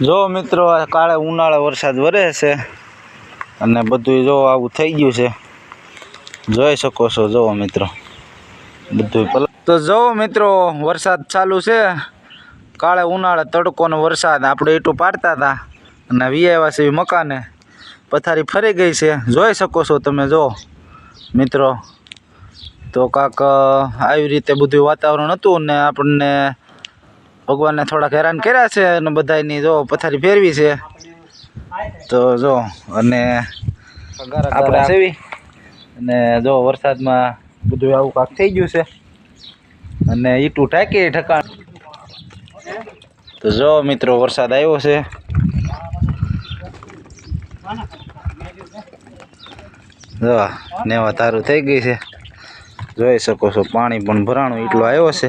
જો મિત્રો કાળે ઉનાળે વરસાદ વરે છે અને બધું જો આવું થઈ ગયું છે. જોઈ શકો છો જુઓ મિત્રો. બધું તો જુઓ મિત્રો, વરસાદ ચાલુ છે. કાળે ઉનાળે તડકોનો વરસાદ આપણે એટલું પાડતા હતા અને વીઆઈવા છે મકાને. પથારી ફરી ગઈ છે. જોઈ શકો છો તમે, જો મિત્રો. તો કાંક આવી રીતે બધું વાતાવરણ હતું ને આપણને ભગવાનને થોડાક હેરાન કર્યા છે અને બધાની જો પથારી ફેરવી છે. તો જો અને આપણે સેવી. અને જો વરસાદમાં બધું આવું કાંક થઈ ગયું છે. અને ઈટું ટાંકી ઠકાણ તો જો મિત્રો વરસાદ આવ્યો છે. જો નેવા તારું થઈ ગઈ છે. જોઈ શકો છો પાણી પણ ભરાણું એટલું આવ્યો છે.